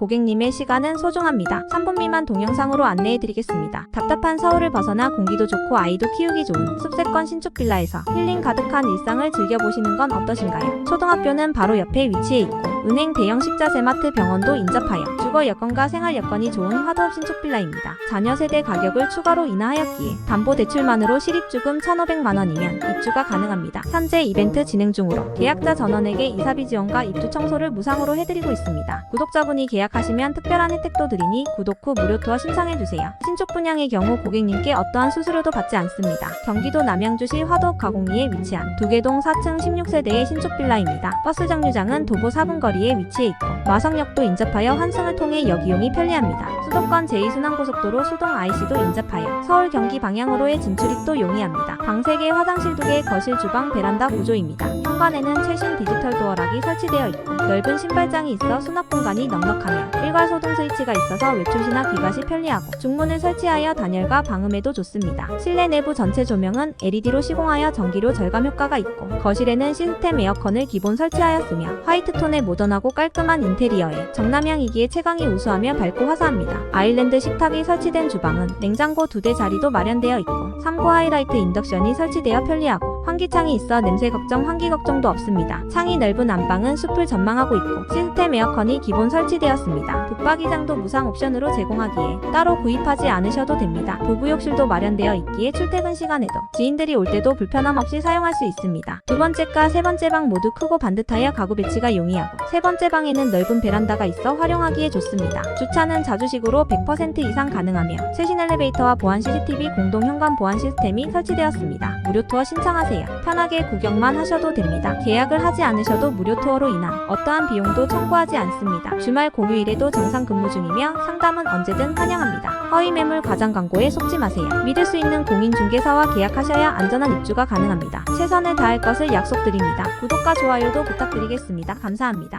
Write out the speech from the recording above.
고객님의 시간은 소중합니다. 3분 미만 동영상으로 안내해드리겠습니다. 답답한 서울을 벗어나 공기도 좋고 아이도 키우기 좋은 숲세권 신축 빌라에서 힐링 가득한 일상을 즐겨보시는 건 어떠신가요? 초등학교는 바로 옆에 위치해 있고 은행, 대형 식자재마트, 병원도 인접하여 주거 여건과 생활 여건이 좋은 화도업 신축 빌라입니다. 자녀 세대 가격을 추가로 인하하였기에 담보 대출만으로 실입주금 1,500만 원이면 입주가 가능합니다. 현재 이벤트 진행 중으로 계약자 전원에게 이사비 지원과 입주 청소를 무상으로 해드리고 있습니다. 구독자분이 계약하시면 특별한 혜택도 드리니 구독 후 무료 투어 신청해주세요. 신축 분양의 경우 고객님께 어떠한 수수료도 받지 않습니다. 경기도 남양주시 화도업 가공리에 위치한 두개동 4층 16세대의 신축 빌라입니다. 버스 정류장은 도보 4분 거리에 위치해 있고 마성역도 인접하여 환승을 통해 역 이용이 편리합니다. 수도권 제2순환고속도로 수동 IC도 인접하여 서울 경기 방향으로의 진출입도 용이합니다. 방 3개, 화장실 2개, 거실, 주방, 베란다 구조입니다. 현관에는 최신 디지털 도어락이 설치되어 있고 넓은 신발장이 있어 수납 공간이 넉넉하며 일괄 소등 스위치가 있어서 외출 시나 귀가 시 편리하고 중문을 설치하여 단열과 방음에도 좋습니다. 실내 내부 전체 조명은 LED로 시공하여 전기료 절감 효과가 있고 거실에는 시스템 에어컨을 기본 설치하였으며 화이트 톤의 모던하고 깔끔한 인테리어에 정남향이기에 채광이 우수하며 밝고 화사합니다. 아일랜드 식탁이 설치된 주방은 냉장고 두 대 자리도 마련되어 있고 3구 하이라이트 인덕션이 설치되어 편리하고 환기창이 있어 냄새 걱정, 환기 걱정도 없습니다. 창이 넓은 안방은 숲을 전망하고 있고 시스템 에어컨이 기본 설치되었습니다. 붙박이장도 무상 옵션으로 제공하기에 따로 구입하지 않으셔도 됩니다. 부부욕실도 마련되어 있기에 출퇴근 시간에도 지인들이 올 때도 불편함 없이 사용할 수 있습니다. 두 번째과 세 번째 방 모두 크고 반듯하여 가구 배치가 용이하고 세 번째 방에는 넓은 베란다가 있어 활용하기에 좋습니다. 주차는 자주식으로 100% 이상 가능하며 최신 엘리베이터와 보안 CCTV 공동 현관 보안 시스템이 설치되었습니다. 무료 투어 신청 하세요. 편하게 구경만 하셔도 됩니다. 계약을 하지 않으셔도 무료 투어로 인한 어떠한 비용도 청구하지 않습니다. 주말 공휴일에도 정상 근무 중이며 상담은 언제든 환영합니다. 허위 매물 과장 광고에 속지 마세요. 믿을 수 있는 공인중개사와 계약하셔야 안전한 입주가 가능합니다. 최선을 다할 것을 약속드립니다. 구독과 좋아요도 부탁드리겠습니다. 감사합니다.